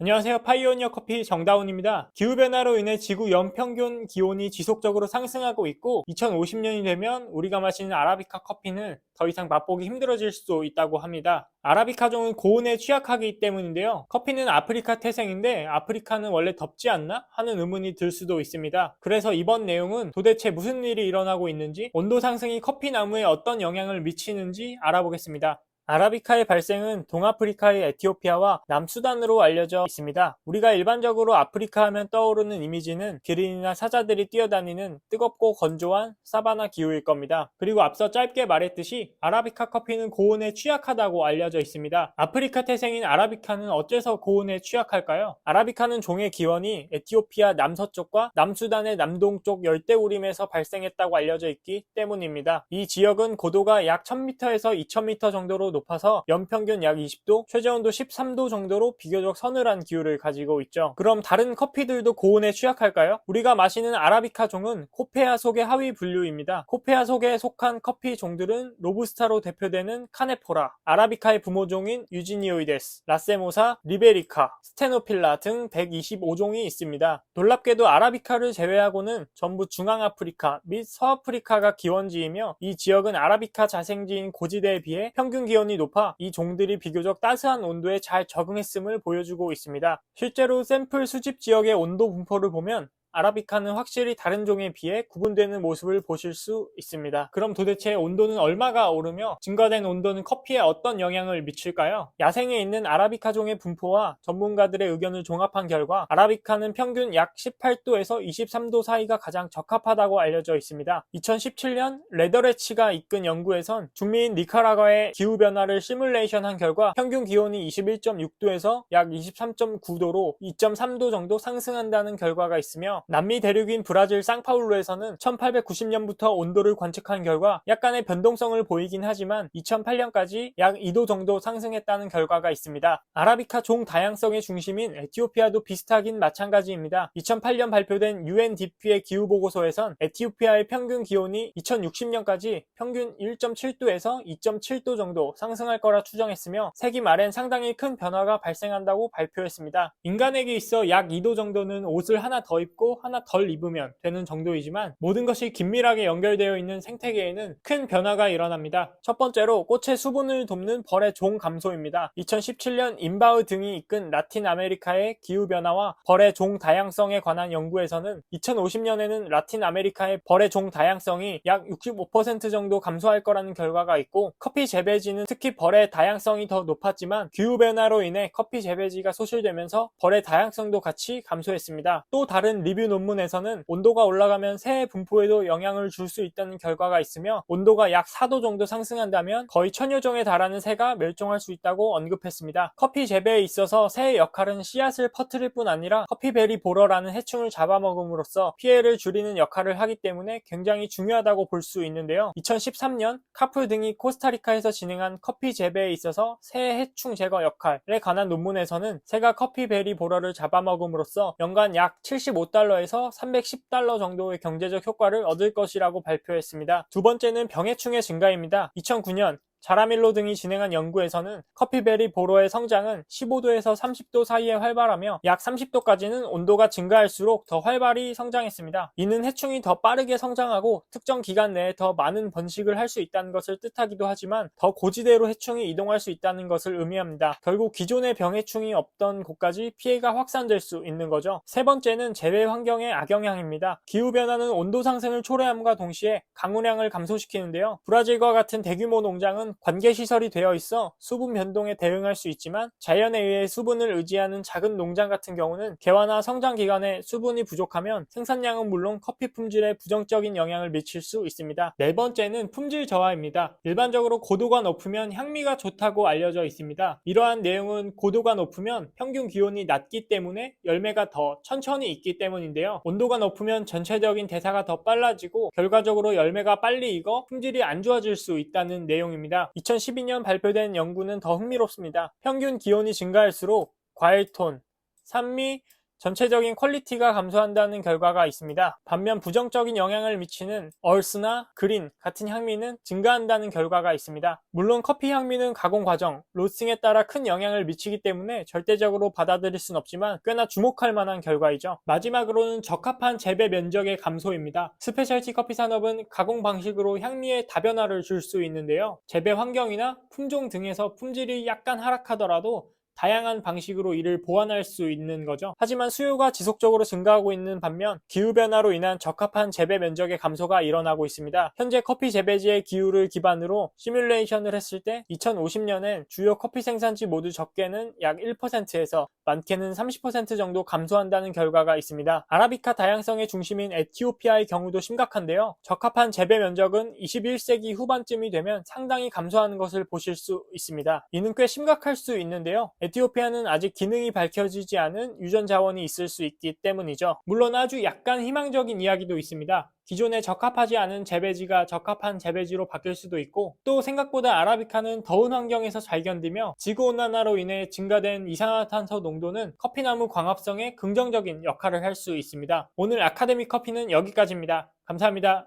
안녕하세요. 파이오니어 커피 정다운입니다. 기후변화로 인해 지구 연평균 기온이 지속적으로 상승하고 있고 2050년이 되면 우리가 마시는 아라비카 커피는 더 이상 맛보기 힘들어질 수도 있다고 합니다. 아라비카종은 고온에 취약하기 때문인데요. 커피는 아프리카 태생인데 아프리카는 원래 덥지 않나? 하는 의문이 들 수도 있습니다. 그래서 이번 내용은 도대체 무슨 일이 일어나고 있는지 온도 상승이 커피 나무에 어떤 영향을 미치는지 알아보겠습니다. 아라비카의 발생은 동아프리카의 에티오피아와 남수단으로 알려져 있습니다. 우리가 일반적으로 아프리카 하면 떠오르는 이미지는 기린이나 사자들이 뛰어다니는 뜨겁고 건조한 사바나 기후일 겁니다. 그리고 앞서 짧게 말했듯이 아라비카 커피는 고온에 취약하다고 알려져 있습니다. 아프리카 태생인 아라비카는 어째서 고온에 취약할까요? 아라비카는 종의 기원이 에티오피아 남서쪽과 남수단의 남동쪽 열대우림에서 발생했다고 알려져 있기 때문입니다. 이 지역은 고도가 약 1000m에서 2000m 정도로 높아서 연평균 약 20도, 최저온도 13도 정도로 비교적 서늘한 기후를 가지고 있죠. 그럼 다른 커피들도 고온에 취약할까요? 우리가 마시는 아라비카 종은 코페아 속의 하위 분류입니다. 코페아 속에 속한 커피 종들은 로부스타로 대표되는 카네포라, 아라비카의 부모종인 유지니오이데스, 라세모사, 리베리카, 스테노필라 등 125종이 있습니다. 놀랍게도 아라비카를 제외하고는 전부 중앙아프리카 및 서아프리카가 기원지이며 이 지역은 아라비카 자생지인 고지대에 비해 평균 기온 이 높아 이 종들이 비교적 따스한 온도에 잘 적응했음을 보여주고 있습니다. 실제로 샘플 수집 지역의 온도 분포를 보면 아라비카는 확실히 다른 종에 비해 구분되는 모습을 보실 수 있습니다. 그럼 도대체 온도는 얼마가 오르며 증가된 온도는 커피에 어떤 영향을 미칠까요? 야생에 있는 아라비카 종의 분포와 전문가들의 의견을 종합한 결과 아라비카는 평균 약 18도에서 23도 사이가 가장 적합하다고 알려져 있습니다. 2017년 레더레치가 이끈 연구에선 중미인 니카라과의 기후변화를 시뮬레이션한 결과 평균 기온이 21.6도에서 약 23.9도로 2.3도 정도 상승한다는 결과가 있으며 남미 대륙인 브라질 상파울루에서는 1890년부터 온도를 관측한 결과 약간의 변동성을 보이긴 하지만 2008년까지 약 2도 정도 상승했다는 결과가 있습니다. 아라비카 종 다양성의 중심인 에티오피아도 비슷하긴 마찬가지입니다. 2008년 발표된 UNDP의 기후 보고서에선 에티오피아의 평균 기온이 2060년까지 평균 1.7도에서 2.7도 정도 상승할 거라 추정했으며 세기 말엔 상당히 큰 변화가 발생한다고 발표했습니다. 인간에게 있어 약 2도 정도는 옷을 하나 더 입고 하나 덜 입으면 되는 정도이지만 모든 것이 긴밀하게 연결되어 있는 생태계에는 큰 변화가 일어납니다. 첫 번째로 꽃의 수분을 돕는 벌의 종 감소입니다. 2017년 인바흐 등이 이끈 라틴 아메리카의 기후변화와 벌의 종 다양성에 관한 연구에서는 2050년에는 라틴 아메리카의 벌의 종 다양성이 약 65% 정도 감소할 거라는 결과가 있고 커피 재배지는 특히 벌의 다양성이 더 높았지만 기후변화로 인해 커피 재배지가 소실되면서 벌의 다양성도 같이 감소했습니다. 또 다른 리뷰 논문에서는 온도가 올라가면 새해 분포에도 영향을 줄 수 있다는 결과가 있으며 온도가 약 4도 정도 상승한다면 거의 천여 종에 달하는 새가 멸종할 수 있다고 언급했습니다. 커피 재배에 있어서 새의 역할은 씨앗을 퍼뜨릴 뿐 아니라 커피베리 보러라는 해충을 잡아먹음으로써 피해를 줄이는 역할을 하기 때문에 굉장히 중요하다고 볼 수 있는데요. 2013년 카풀 등이 코스타리카에서 진행한 커피 재배에 있어서 새 해충 제거 역할에 관한 논문에서는 새가 커피베리 보러를 잡아먹음으로써 연간 약 75달러 에서 310달러 정도의 경제적 효과를 얻을 것이라고 발표했습니다. 두 번째는 병해충의 증가입니다. 2009년 자라밀로 등이 진행한 연구에서는 커피베리 보로의 성장은 15도에서 30도 사이에 활발하며 약 30도까지는 온도가 증가할수록 더 활발히 성장했습니다. 이는 해충이 더 빠르게 성장하고 특정 기간 내에 더 많은 번식을 할 수 있다는 것을 뜻하기도 하지만 더 고지대로 해충이 이동할 수 있다는 것을 의미합니다. 결국 기존의 병해충이 없던 곳까지 피해가 확산될 수 있는 거죠. 세 번째는 재배 환경의 악영향입니다. 기후변화는 온도 상승을 초래함과 동시에 강우량을 감소시키는데요. 브라질과 같은 대규모 농장은 관계 시설이 되어 있어 수분 변동에 대응할 수 있지만 자연에 의해 수분을 의지하는 작은 농장 같은 경우는 개화나 성장 기간에 수분이 부족하면 생산량은 물론 커피 품질에 부정적인 영향을 미칠 수 있습니다. 네 번째는 품질 저하입니다. 일반적으로 고도가 높으면 향미가 좋다고 알려져 있습니다. 이러한 내용은 고도가 높으면 평균 기온이 낮기 때문에 열매가 더 천천히 익기 때문인데요. 온도가 높으면 전체적인 대사가 더 빨라지고 결과적으로 열매가 빨리 익어 품질이 안 좋아질 수 있다는 내용입 니다. 2012년 발표된 연구는 더 흥미롭습니다. 평균 기온이 증가할수록 과일톤, 산미, 전체적인 퀄리티가 감소한다는 결과가 있습니다. 반면 부정적인 영향을 미치는 얼스나 그린 같은 향미는 증가한다는 결과가 있습니다. 물론 커피 향미는 가공 과정, 로스팅에 따라 큰 영향을 미치기 때문에 절대적으로 받아들일 순 없지만 꽤나 주목할 만한 결과이죠. 마지막으로는 적합한 재배 면적의 감소입니다. 스페셜티 커피 산업은 가공 방식으로 향미의 다변화를 줄 수 있는데요. 재배 환경이나 품종 등에서 품질이 약간 하락하더라도 다양한 방식으로 이를 보완할 수 있는 거죠. 하지만 수요가 지속적으로 증가하고 있는 반면 기후변화로 인한 적합한 재배 면적의 감소가 일어나고 있습니다. 현재 커피 재배지의 기후를 기반으로 시뮬레이션을 했을 때 2050년엔 주요 커피 생산지 모두 적게는 약 1%에서 많게는 30% 정도 감소한다는 결과가 있습니다. 아라비카 다양성의 중심인 에티오피아의 경우도 심각한데요. 적합한 재배 면적은 21세기 후반쯤이 되면 상당히 감소하는 것을 보실 수 있습니다. 이는 꽤 심각할 수 있는데요. 에티오피아는 아직 기능이 밝혀지지 않은 유전 자원이 있을 수 있기 때문이죠. 물론 아주 약간 희망적인 이야기도 있습니다. 기존에 적합하지 않은 재배지가 적합한 재배지로 바뀔 수도 있고 또 생각보다 아라비카는 더운 환경에서 잘 견디며 지구온난화로 인해 증가된 이산화탄소 농도는 커피나무 광합성에 긍정적인 역할을 할 수 있습니다. 오늘 아카데미 커피는 여기까지입니다. 감사합니다.